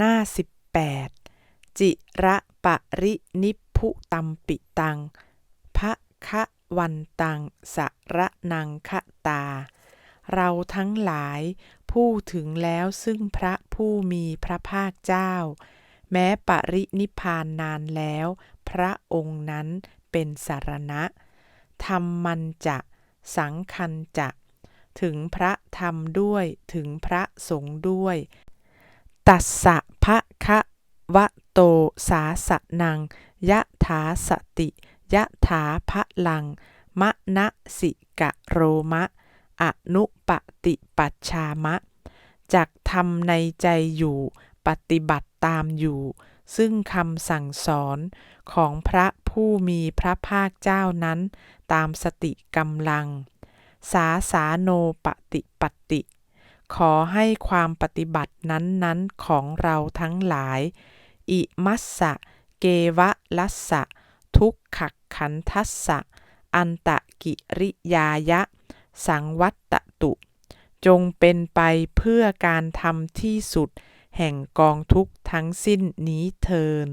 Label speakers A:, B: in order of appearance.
A: หน้า18จิระปะรินิพุตัมปิตังพระคะวันตังสระนังคะตา เราทั้งหลายผู้ถึงแล้วซึ่งพระผู้มีพระภาคเจ้า แม้ปรินิพพานนานแล้ว พระองค์นั้นเป็นสารณะ ธรรมมันจะสังคันจะ ถึงพระธรรมด้วยถึงพระสงฆ์ด้วย ตัสสะภะคะวะโตสาสนัง ยะถาสติยะถาพะลัง มะนะสิกะโรมะ อนุปติปัชชามะ จักทำในใจอยู่ปฏิบัติตามอยู่ ซึ่งคำสั่งสอนของพระผู้มีพระภาคเจ้านั้น ตามสติกำลัง สาสาโนปฏิปตติ ขอให้ความปฏิบัตินั้นๆของเราทั้งหลาย อิมัสสะ เกวะลัสสะ ทุกขักขันทัสสะ อันตะกิริยายะ สังวัตตตุ จงเป็นไปเพื่อการทำที่สุด แห่งกองทุกทั้งสิ้นนี้เทิน